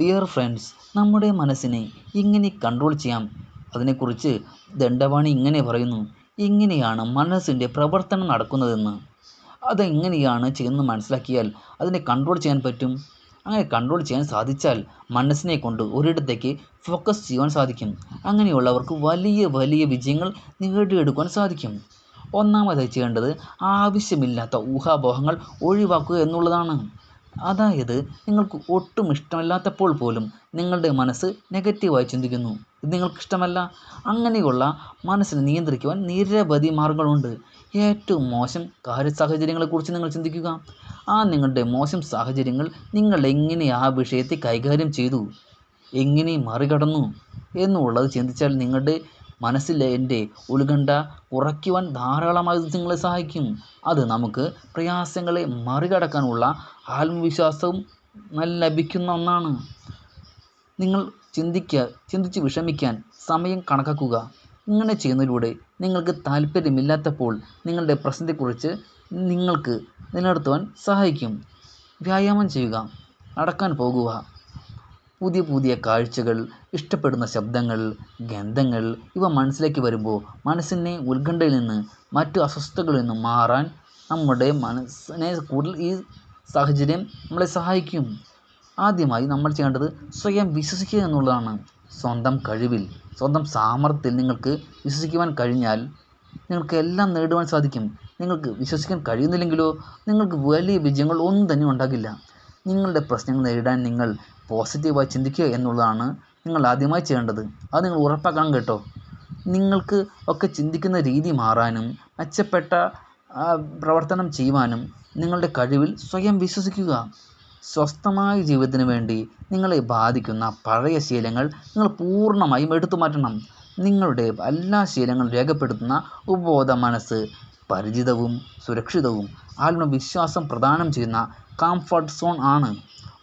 Dear friends നമ്മുടെ മനസ്സിനെ ഇങ്ങനെ കൺട്രോൾ ചെയ്യാം. അതിനെക്കുറിച്ച് ദണ്ഡവാണി ഇങ്ങനെ പറയുന്നു എങ്ങനെയാണ് മനസ്സിന്റെ പ്രവർത്തനം നടക്കുന്നതെന്ന്. അതെങ്ങനെയാണ് ചെയ്യുന്നത് മനസ്സിലാക്കിയാൽ അതിനെ കൺട്രോൾ ചെയ്യാൻ പറ്റും. അങ്ങനെ കൺട്രോൾ ചെയ്യാൻ സാധിച്ചാൽ മനസ്സിനെ കൊണ്ട് ഒരിടത്തേക്ക് ഫോക്കസ് ചെയ്യുവാൻ സാധിക്കും. അങ്ങനെയുള്ളവർക്ക് വലിയ വലിയ വിജയങ്ങൾ നേടിയെടുക്കുവാൻ സാധിക്കും. ഒന്നാമതായി ചെയ്യേണ്ടത് ആവശ്യമില്ലാത്ത ഊഹാപോഹങ്ങൾ ഒഴിവാക്കുക എന്നുള്ളതാണ്. അതായത് നിങ്ങൾക്ക് ഒട്ടും ഇഷ്ടമല്ലാത്തപ്പോൾ പോലും നിങ്ങളുടെ മനസ്സ് നെഗറ്റീവായി ചിന്തിക്കുന്നു. ഇത് നിങ്ങൾക്കിഷ്ടമല്ല? അങ്ങനെയുള്ള മനസ്സിനെ നിയന്ത്രിക്കുവാൻ നിരവധി മാർഗങ്ങളുണ്ട്. ഏറ്റവും മോശം കാര്യ സാഹചര്യങ്ങളെക്കുറിച്ച് നിങ്ങൾ ചിന്തിക്കുക. ആ നിങ്ങളുടെ മോശം സാഹചര്യങ്ങൾ നിങ്ങൾ എങ്ങനെ ആ വിഷയത്തെ കൈകാര്യം ചെയ്തു? എങ്ങനെ മറികടന്നു? എന്നുള്ളത് ചിന്തിച്ചാൽ നിങ്ങളുടെ മനസ്സിലെ എന്റെ ഉത്കണ്ഠ കുറയ്ക്കുവാൻ ധാരാളമായി നിങ്ങളെ സഹായിക്കും. അത് നമുക്ക് പ്രയാസങ്ങളെ മറികടക്കാനുള്ള ആത്മവിശ്വാസവും ലഭിക്കുന്ന ഒന്നാണ്. നിങ്ങൾ ചിന്തിക്കുക ചിന്തിച്ച് വിഷമിക്കാൻ സമയം കണക്കാക്കുക. ഇങ്ങനെ ചെയ്യുന്നതിലൂടെ നിങ്ങൾക്ക് താല്പര്യമില്ലാത്തപ്പോൾ നിങ്ങളുടെ പ്രശ്നത്തെക്കുറിച്ച് നിങ്ങൾക്ക് നിലനിർത്തുവാൻ സഹായിക്കും. വ്യായാമം ചെയ്യുക നടക്കാൻ പോകുക പുതിയ പുതിയ കാഴ്ചകൾ ഇഷ്ടപ്പെടുന്ന ശബ്ദങ്ങൾ ഗന്ധങ്ങൾ ഇവ മനസ്സിലേക്ക് വരുമ്പോൾ മനസ്സിനെ ഉത്കണ്ഠയിൽ നിന്ന് മറ്റു അസ്വസ്ഥതകളിൽ നിന്നും മാറാൻ നമ്മുടെ മനസ്സിനെ കൂടുതൽ ഈ സാഹചര്യം നമ്മളെ സഹായിക്കും. ആദ്യമായി നമ്മൾ ചെയ്യേണ്ടത് സ്വയം വിശ്വസിക്കുക എന്നുള്ളതാണ്. സ്വന്തം കഴിവിൽ സ്വന്തം സാമർത്ഥ്യത്തിൽ നിങ്ങൾക്ക് വിശ്വസിക്കുവാൻ കഴിഞ്ഞാൽ നിങ്ങൾക്ക് എല്ലാം നേടുവാൻ സാധിക്കും. നിങ്ങൾക്ക് വിശ്വസിക്കാൻ കഴിയുന്നില്ലെങ്കിലോ നിങ്ങൾക്ക് വലിയ വിജയങ്ങൾ ഒന്നും തന്നെ ഉണ്ടാകില്ല. നിങ്ങളുടെ പ്രശ്നങ്ങൾ നേരിടാൻ നിങ്ങൾ പോസിറ്റീവായി ചിന്തിക്കുക എന്നുള്ളതാണ് നിങ്ങൾ ആദ്യമായി ചെയ്യേണ്ടത്. അത് നിങ്ങൾ ഉറപ്പാക്കണം കേട്ടോ. നിങ്ങൾക്ക് ഒക്കെ ചിന്തിക്കുന്ന രീതി മാറാനും മെച്ചപ്പെട്ട പ്രവർത്തനം ചെയ്യുവാനും നിങ്ങളുടെ കഴിവിൽ സ്വയം വിശ്വസിക്കുക. സ്വസ്ഥമായ ജീവിതത്തിന് വേണ്ടി നിങ്ങളെ ബാധിക്കുന്ന പഴയ ശീലങ്ങൾ നിങ്ങൾ പൂർണമായും എടുത്തു മാറ്റണം നിങ്ങളുടെ എല്ലാ ശീലങ്ങളും രേഖപ്പെടുത്തുന്ന ഉപബോധ മനസ്സ് പരിചിതവും സുരക്ഷിതവും ആത്മവിശ്വാസം പ്രദാനം ചെയ്യുന്ന കംഫർട്ട് സോൺ ആണ്.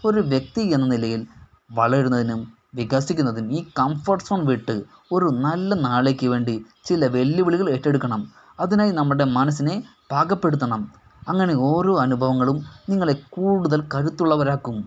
ഒരു വ്യക്തി എന്ന നിലയിൽ വളരുന്നതിനും വികസിക്കുന്നതിനും ഈ കംഫർട്ട് സോൺ വിട്ട് ഒരു നല്ല നാളേക്ക് വേണ്ടി ചില വെല്ലുവിളികൾ ഏറ്റെടുക്കണം. അതിനായി നമ്മുടെ മനസ്സിനെ പാകപ്പെടുത്തണം. അങ്ങനെ ഓരോ അനുഭവങ്ങളും നിങ്ങളെ കൂടുതൽ കരുത്തുള്ളവരാക്കും.